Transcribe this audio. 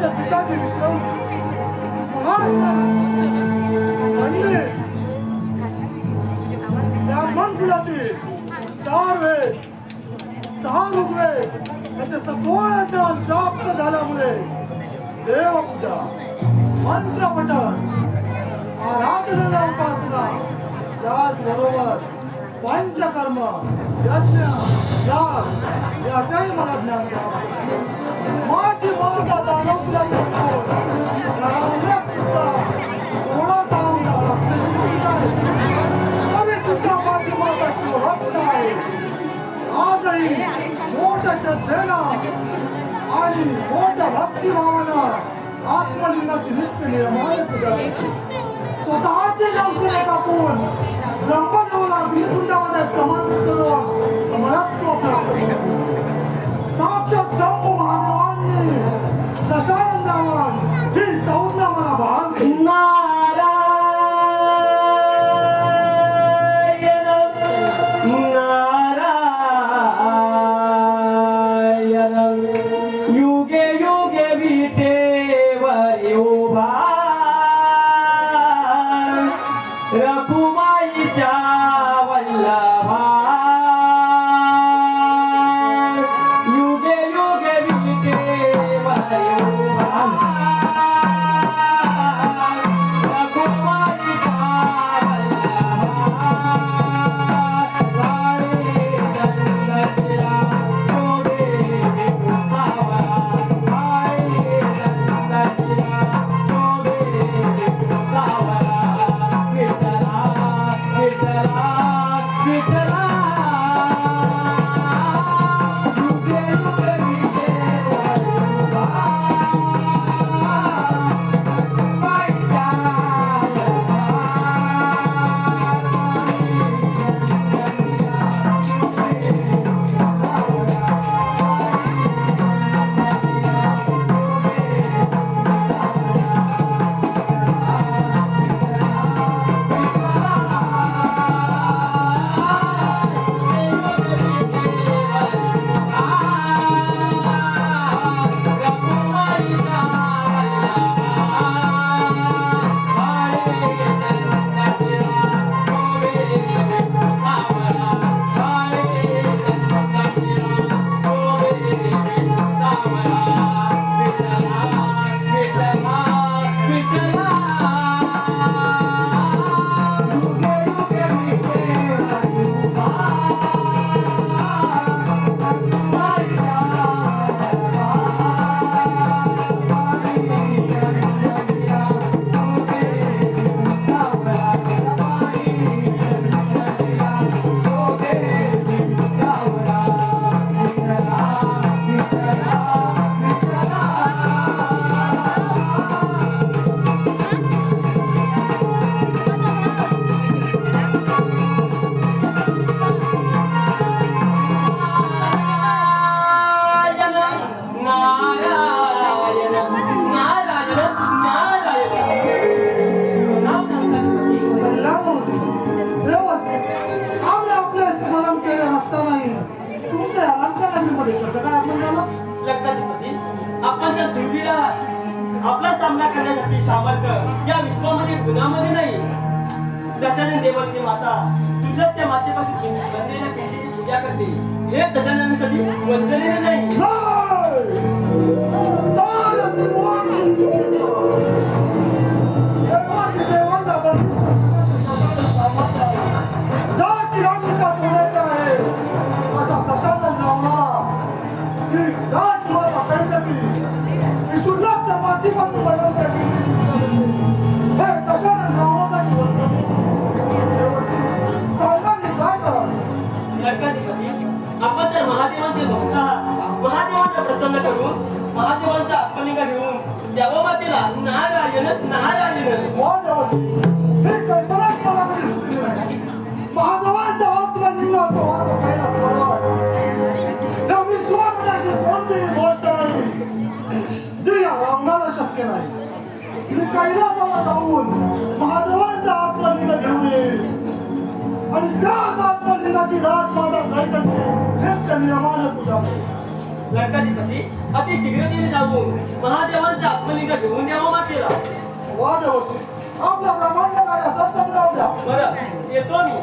एखादी विश्रांती महान म्हणजे ब्राह्मण कुलातील चार वेद सहा ऋग्वेद याचे सगळं ज्ञान प्राप्त झाल्यामुळे देवपूजा मंत्रपठण आराधनेला उपासना त्याचबरोबर पंचकर्म यज्ञ याग याच्याही मला ज्ञान प्राप्त आणि मोठ्या भक्तिभावानं आत्मलिंगाची नित्य नियमाने पूजा स्वतःचे दर्शन टाकून कोण ब्रह्म नारायण आपला सामना करण्यासाठी सामर्थ्य या विश्वामध्ये गुणामध्ये नाही. दशानन देवाची माता सुदर्शच्या मातेपासून बनलेल्या पिंडीची पूजा करते. हे दशाननासाठी वंदनीय नाही. आपण जर महादेवांचे भक्त महादेवांना प्रसन्न करून महादेवांचा आत्मलिंग घेऊन देवमातेला नारायण नारायण कैलासाला जाऊन महादेवांचा आत्मलिंग घेऊन येईल आणि त्याच आत्मलिंगाची राजमाता कैकसी नित्य नियमाने पूजा करेल. लंकाधिपती अति शीघ्रतेने जाऊन महादेवांचा आत्मलिंग घेऊन यावं मातेला. वा देवशी आपला ब्रह्मांड कार्य सत्य द्या बरं येतो मी.